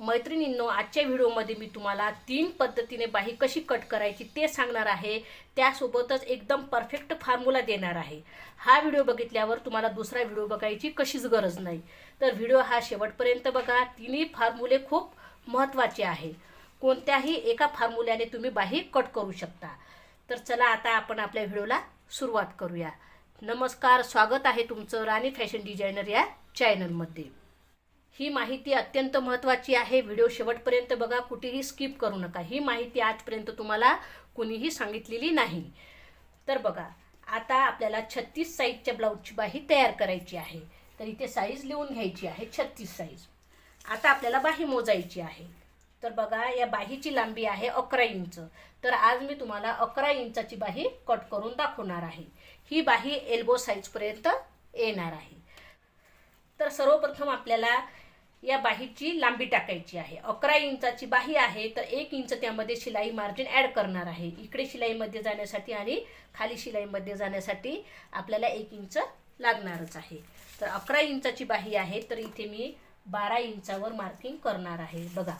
मैत्रिणींनो आजच्या व्हिडिओमध्ये मी तुम्हाला तीन पद्धतीने बाही कशी कट करायची ते सांगणार आहे. त्यासोबतच एकदम परफेक्ट फॉर्म्युला देणार आहे. हा व्हिडिओ बघितल्यावर तुम्हाला दुसरा व्हिडिओ बघायची कशीच गरज नाही. तर व्हिडिओ हा शेवटपर्यंत बघा. तिन्ही फॉर्म्युले खूप महत्त्वाचे आहे. कोणत्याही एका फॉर्म्युल्याने तुम्ही बाही कट करू शकता. तर चला आता आपण आपल्या व्हिडिओला सुरुवात करूया. नमस्कार स्वागत आहे तुमचं राणी फॅशन डिझायनर या चॅनलमध्ये ही माहिती अत्यंत महत्त्वाची आहे. व्हिडिओ शेवटपर्यंत बघा कुठेही स्किप करू नका. ही माहिती आजपर्यंत तुम्हाला कुणीही सांगितलेली नाही. तर बघा आता आपल्याला छत्तीस साईजच्या ब्लाऊजची बाही तयार करायची आहे. तर इथे साईज लिहून घ्यायची आहे छत्तीस साईज आता आपल्याला बाही मोजायची आहे. तर बघा या बाहीची लांबी आहे अकरा इंच. तर आज मी तुम्हाला अकरा इंचाची बाही कट करून दाखवणार आहे. ही बाही एल्बो साईजपर्यंत येणार आहे. तर सर्वप्रथम आपल्याला या बाहीची लांबी टाकायची आहे. अकरा इंचाची बाही आहे तर एक इंच त्यामध्ये शिलाई मार्जिन ॲड करणार आहे. इकडे शिलाईमध्ये जाण्यासाठी आणि खाली शिलाईमध्ये जाण्यासाठी आपल्याला एक इंच लागणारच आहे. तर अकरा इंचाची बाही आहे तर इथे मी बारा इंचावर मार्किंग करणार आहे. बघा.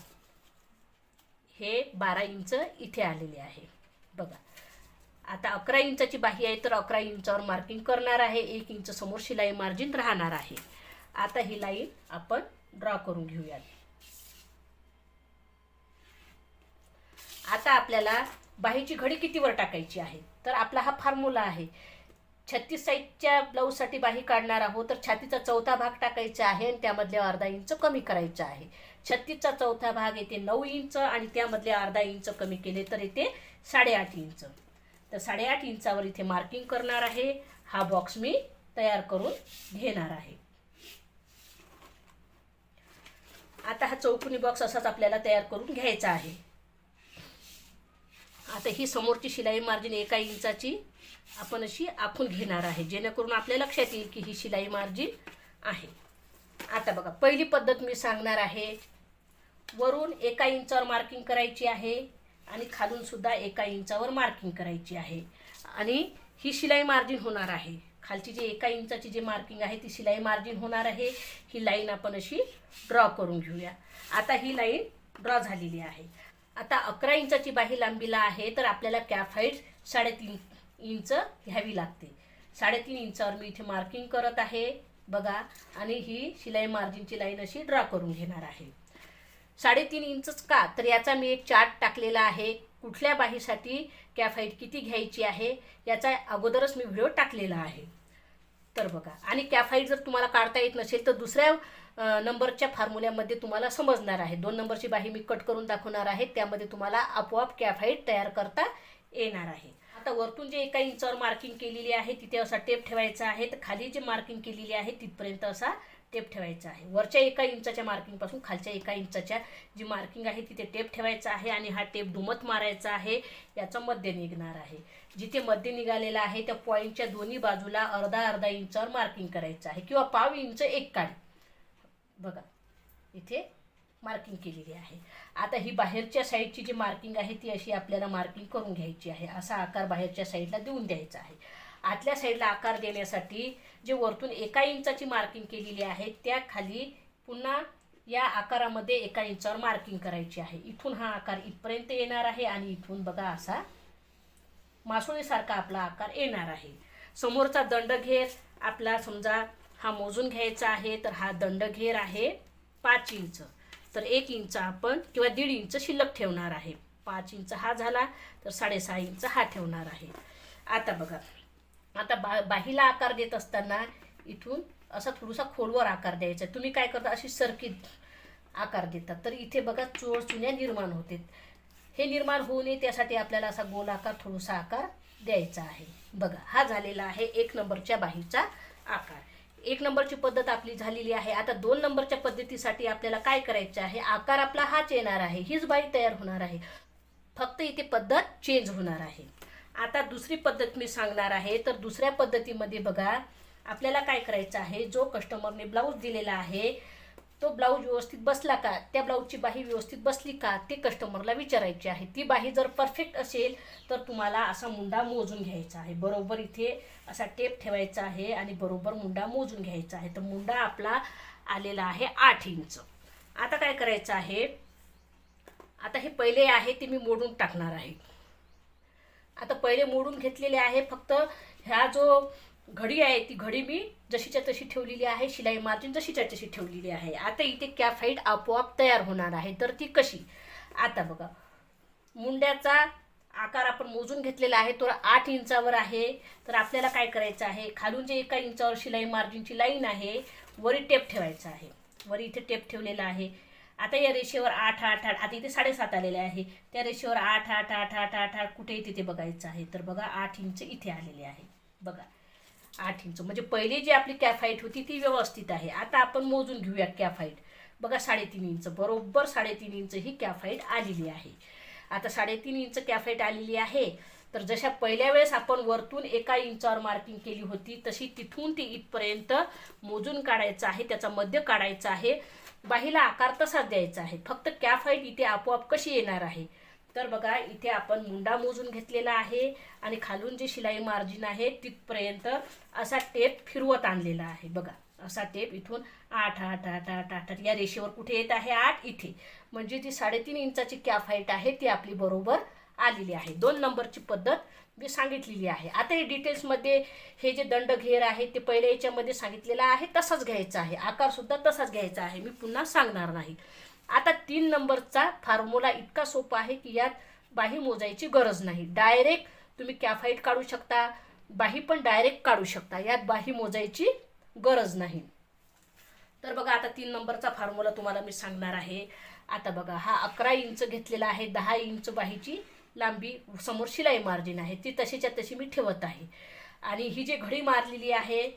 हे बारा इंच इथे आलेले आहे. बघा. आता अकरा इंचाची बाही आहे तर अकरा इंचावर मार्किंग करणार आहे. एक इंच समोर शिलाई मार्जिन राहणार आहे. आता ही लाईन आपण ड्रॉ करून घेऊयात. आता आपल्याला बाहीची घडी कितीवर टाकायची आहे? तर आपला हा फॉर्म्युला आहे. छत्तीस साईजच्या ब्लाऊजसाठी बाही काढणार आहोत तर छातीचा चौथा भाग टाकायचा आहे आणि त्यामधले अर्धा इंच कमी करायचा आहे. छत्तीसचा चौथा भाग येते नऊ इंच आणि त्यामधले अर्धा इंच कमी केले तर येते साडेआठ इंच. तर साडेआठ इंचावर इथे मार्किंग करणार आहे. हा बॉक्स मी तयार करून घेणार आहे. आता हा चौकुनी बॉक्स असाच आपल्याला तयार करून घ्यायचा आहे. आता ही समोरची शिलाई मार्जिन एका इंचाची आपण अशी आखून घेणार आहे. जेणेकरून आपल्या लक्षात येईल की ही शिलाई मार्जिन आहे. आता बघा पहिली पद्धत मी सांगणार आहे. वरून एका इंचावर मार्किंग करायची आहे आणि खालूनसुद्धा एका इंचावर मार्किंग करायची आहे. आणि ही शिलाई मार्जिन होणार आहे. खालची जी एका इंचाची जी मार्किंग आहे ती शिलाई मार्जिन होणार आहे. ही लाईन आपण अशी ड्रॉ करून घेऊया. आता ही लाईन ड्रॉ झालेली आहे. आता अकरा इंचाची बाही लांबीला आहे तर आपल्याला कॅप हाईट साडेतीन इंच घ्यावी लागते. साडेतीन इंचावर मी इथे मार्किंग करत आहे बघा. आणि ही शिलाई मार्जिनची लाईन अशी ड्रॉ करून घेणार आहे. साडेतीन इंचच का? तर याचा मी एक चार्ट टाकलेला आहे. कुठल्या बाहीसाठी कॅफाईट किती घ्यायची आहे याचा अगोदरच मी व्हिडिओ टाकलेला आहे. तर बघा आणि कॅफाईट जर तुम्हाला काढता येत नसेल तर दुसऱ्या नंबरच्या फॉर्म्युल्यामध्ये तुम्हाला समजणार आहे. दोन नंबरची बाही मी कट करून दाखवणार आहे त्यामध्ये तुम्हाला आपोआप कॅफाईट तयार करता येणार आहे. आता वरतून जे एका इंचावर मार्किंग केलेली आहे तिथे असा टेप ठेवायचा आहे तर खाली जे मार्किंग केलेली आहे तिथपर्यंत असा टेप ठेवायचा आहे. वरच्या एका इंचाच्या मार्किंगपासून खालच्या एका इंचाच्या जी मार्किंग आहे तिथे टेप ठेवायचा आहे आणि हा टेप दुमत मारायचा आहे याचा मध्य निघणार आहे. जिथे मध्य निघालेला आहे त्या पॉईंटच्या दोन्ही बाजूला अर्धा अर्धा इंचावर मार्किंग करायचं आहे किंवा पाव इंच एक काढ बघा इथे मार्किंग केलेली आहे. आता ही बाहेरच्या साईडची जी मार्किंग आहे ती अशी आपल्याला मार्किंग करून घ्यायची आहे. असा आकार बाहेरच्या साईडला देऊन द्यायचा आहे. आतल्या साईडला आकार देण्यासाठी जे वरतून एका इंचाची मार्किंग केलेली आहे त्या खाली पुन्हा या आकारामध्ये एका इंचावर मार्किंग करायची आहे. इथून हा आकार इथपर्यंत येणार आहे आणि इथून बघा असा मासोळीसारखा आपला आकार येणार आहे. समोरचा दंडघेर आपला समजा हा मोजून घ्यायचा आहे तर हा दंडघेर आहे पाच इंच. तर एक इंच आपण किंवा दीड इंच शिल्लक ठेवणार आहे. पाच इंच हा झाला तर साडेसहा इंच हा ठेवणार आहे. आता बघा. आता बा बाहीला आकार देत असताना इथून असा थोडासा खोलवर आकार द्यायचा. तुम्ही काय करता? अशी सर्किट आकार देतात. तर इथे बघा चोळ चुन्या निर्माण होते. हे निर्माण होऊ नये त्यासाठी आपल्याला असा गोल आकार थोडासा आकार द्यायचा आहे. बघा हा झालेला आहे एक नंबरच्या बाहीचा आकार. एक नंबरची पद्धत आपली झालेली आहे. आता दोन नंबरच्या पद्धतीसाठी आपल्याला काय करायचं आहे? आकार आपला हाच येणार आहे. हीच बाई तयार होणार आहे. फक्त इथे पद्धत चेंज होणार आहे. आता दुसरी पद्धत मी सांगणार आहे. तर दुसऱ्या पद्धतीमध्ये बघा आपल्याला काय करायचं आहे? जो कस्टमरने ब्लाऊज दिलेला आहे तो ब्लाऊज व्यवस्थित बसला का? त्या ब्लाऊजची बाही व्यवस्थित बसली का? ते कस्टमरला विचारायची आहे. ती बाही जर परफेक्ट असेल तर तुम्हाला असा मुंडा मोजून घ्यायचा आहे. बरोबर इथे असा टेप ठेवायचा आहे आणि बरोबर मुंडा मोजून घ्यायचा आहे. तर मुंडा आपला आलेला आहे आठ इंच. आता काय करायचं आहे? आता हे पहिले आहे ते मी मोडून टाकणार आहे. आता पहिले मोडून घेतलेले आहे फक्त ह्या जो घडी आहे ती घडी मी जशीच्या तशी ठेवलेली आहे शिलाई मार्जिन जशीच्या तशी ठेवलेली आहे. आता इथे कॅफाईट आपोआप तयार होणार आहे. तर ती कशी? आता बघा. मुंड्याचा आकार आपण मोजून घेतलेला आहे तो आठ इंचावर आहे. तर आपल्याला काय करायचं आहे? खालून जे एका इंचावर शिलाई मार्जिनची लाईन आहे वरी टेप ठेवायचा आहे. वरी इथे टेप ठेवलेला आहे. आता या रेषेवर आठ आठ आठ आता इथे साडेसात आलेले आहे. त्या रेषेवर आठ आठ आठ आठ आठ आठ कुठे तिथे बघायचं आहे? तर बघा आठ इंच इथे आलेले आहे. बघा आठ इंच. म्हणजे पहिली जी आपली कॅफाईट होती ती व्यवस्थित आहे. आता आपण मोजून घेऊया कॅफाईट बघा साडेतीन इंच. बरोबर साडेतीन इंच ही कॅफाईट आलेली आहे. आता साडेतीन इंच कॅफाईट आलेली आहे. तर जशा पहिल्या वेळेस आपण वरतून एका इंचावर मार्किंग केली होती तशी तिथून ती इथपर्यंत मोजून काढायचं आहे त्याचा मध्य काढायचा आहे. बाहीला आकार तसाच द्यायचा आहे. फक्त कॅफाईट इथे आपोआप कशी येणार आहे? तर बघा इथे आपण मुंडा मोजून घेतलेला आहे आणि खालून जे शिलाई मार्जिन आहे तिथपर्यंत असा टेप फिरवत आणलेला आहे. बघा असा टेप इथून आठ आठ आठ आठ आठ आठ या रेषेवर कुठे येत आहे? आठ इथे. म्हणजे जी साडेतीन इंचाची कॅफ हाईट आहे ती आपली बरोबर आलेली आहे. दोन नंबरची पद्धत मी सांगितलेली आहे. आता हे डिटेल्समध्ये हे जे दंड घेर आहे ते पहिल्या याच्यामध्ये सांगितलेलं आहे तसाच घ्यायचा आहे. आकारसुद्धा तसाच घ्यायचा आहे. मी पुन्हा सांगणार नाही. आता तीन नंबरचा फॉर्म्युला इतका सोपा आहे की यात बाही मोजायची गरज नाही. डायरेक्ट तुम्ही कॅफाईट काढू शकता बाही पण डायरेक्ट काढू शकता. यात बाही मोजायची गरज नाही. तर बघा आता तीन नंबरचा फॉर्म्युला तुम्हाला मी सांगणार आहे. आता बघा हा अकरा इंच घेतलेला आहे दहा इंच बाहीची लांबी समोर शिलाई मार्जिन आहे. ती तशीच्या तशी मी ठेवत आहे. आणि ही जी घडी मारलेली आहे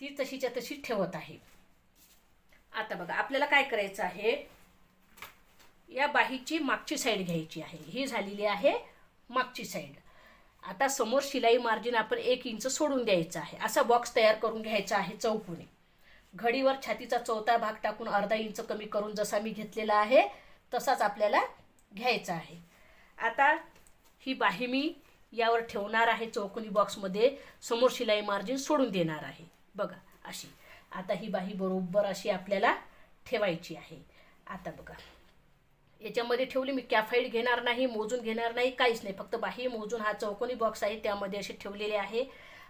ती तशीच्या तशी ठेवत आहे. आता बघा आपल्याला काय करायचं आहे? या बाहीची मागची साईड घ्यायची आहे. ही झालेली आहे मागची साईड आता समोर शिलाई मार्जिन आपण एक इंच सोडून द्यायचं आहे. असा बॉक्स तयार करून घ्यायचा आहे चौकोनी. घडीवर छातीचा चौथा भाग टाकून अर्धा इंच कमी करून जसा मी घेतलेला आहे तसाच आपल्याला घ्यायचा आहे. आता ही बाही मी यावर ठेवणार आहे चौकोनी बॉक्समध्ये समोर शिलाई मार्जिन सोडून देणार आहे. बघा अशी. आता ही बाही बरोबर अशी आपल्याला ठेवायची आहे. आता बघा. याच्यामध्ये ठेवली मी कॅफाईड घेणार नाही मोजून घेणार नाही काहीच नाही. फक्त बाही मोजून हा चौकोनी बॉक्स आहे त्यामध्ये असे ठेवलेले आहे.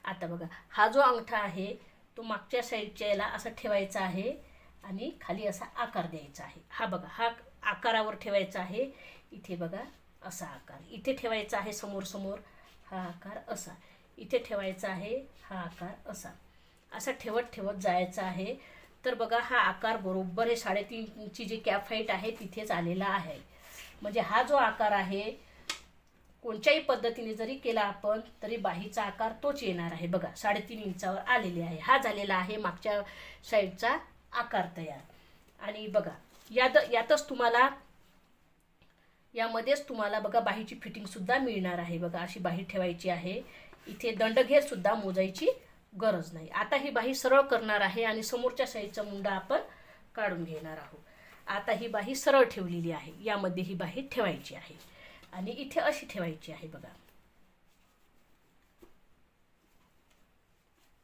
आता बघा हा जो अंगठा आहे तो मागच्या साईडच्या याला असा ठेवायचा आहे आणि खाली असा आकार द्यायचा आहे. हा बघा हा आकारावर ठेवायचा आहे. इथे बघा असा आकार. इथे ठेवायचा आहे समोर समोर हा आकार असा. इथे ठेवायचा आहे हा आकार असा. असा ठेवत ठेवत जायचा आहे. तर बघा हा आकार बरोबर हे साडेतीनची जी कॅप हाईट आहे तिथेच आलेला आहे. म्हणजे हा जो आकार आहे कोणत्याही पद्धतीने जरी केला आपण तरी बाहीचा आकार तोच येणार आहे. बघा साडेतीन इंचावर आलेले आहे. हा झालेला आहे मागच्या साईडचा आकार तयार. आणि बघा यात यातच तुम्हाला यामध्येच तुम्हाला बघा बाहीची फिटिंगसुद्धा मिळणार आहे बघा. अशी बाही ठेवायची आहे. इथे दंडघेरसुद्धा मोजायची गरज नाही. आता ही बाही सरळ करणार आहे आणि समोरच्या साईडचा मुंडा आपण काढून घेणार आहोत. आता ही बाही सरळ ठेवलेली आहे. यामध्ये ही बाही ठेवायची आहे. आणि इथे अशी ठेवायची आहे बघा.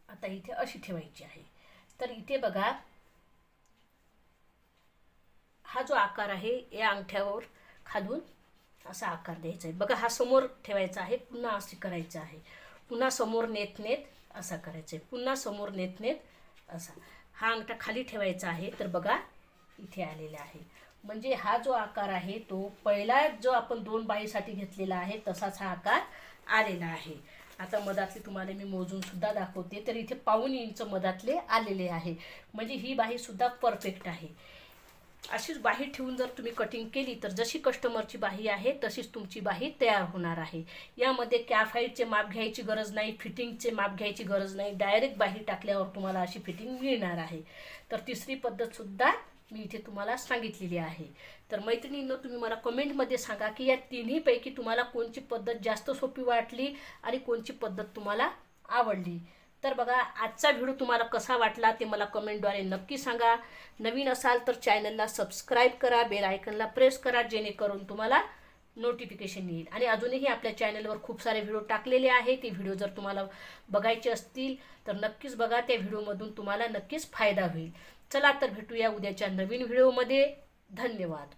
आता इथे अशी ठेवायची आहे. तर इथे बघा हा जो आकार आहे या अंगठ्यावर खालून असा आकार द्यायचा आहे. बघा हा समोर ठेवायचा आहे पुन्हा असे करायचं आहे. पुन्हा समोर नेत नेत असा करायचा आहे. पुन्हा समोर नेत नेत असा. हा अंगठा खाली ठेवायचा आहे तर बघा इथे आलेला आहे. म्हणजे हा जो आकार आहे तो पहिला जो आपण दोन बाईसाठी घेतलेला आहे तसाच हा आकार आलेला आहे. आता मधातले तुम्हाला मी मोजून सुद्धा दाखवते तर इथे पाऊन इंच मधातले आलेले आहे. म्हणजे ही बाही सुद्धा परफेक्ट आहे. अशीच बाही ठेवून जर तुम्ही कटिंग केली तर जशी कस्टमरची बाही आहे तशीच तुमची बाही तयार होणार आहे. यामध्ये कॅफाईटचे माप घ्यायची गरज नाही फिटिंगचे माप घ्यायची गरज नाही डायरेक्ट बाही टाकल्यावर तुम्हाला अशी फिटिंग मिळणार आहे. तर तिसरी पद्धतसुद्धा मी इथे तुम्हाला सांगितलेली आहे. तर मैत्रिणींनो तुम्ही मला कमेंटमध्ये सांगा की या तिन्हीपैकी तुम्हाला कोणची पद्धत जास्त सोपी वाटली आणि कोणची पद्धत तुम्हाला आवडली. तर बघा आजचा व्हिडिओ तुम्हाला कसा वाटला ते मला कमेंटद्वारे नक्की सांगा. नवीन असाल तर चॅनलला सबस्क्राईब करा बेल आयकनला प्रेस करा जेणेकरून तुम्हाला नोटिफिकेशन येईल. आणि अजूनही आपल्या चॅनलवर खूप सारे व्हिडिओ टाकलेले आहे ते व्हिडिओ जर तुम्हाला बघायचे असतील तर नक्कीच बघा. त्या व्हिडिओमधून तुम्हाला नक्कीच फायदा होईल. चला तर भेटूया उद्याच्या नवीन व्हिडिओमध्ये. धन्यवाद.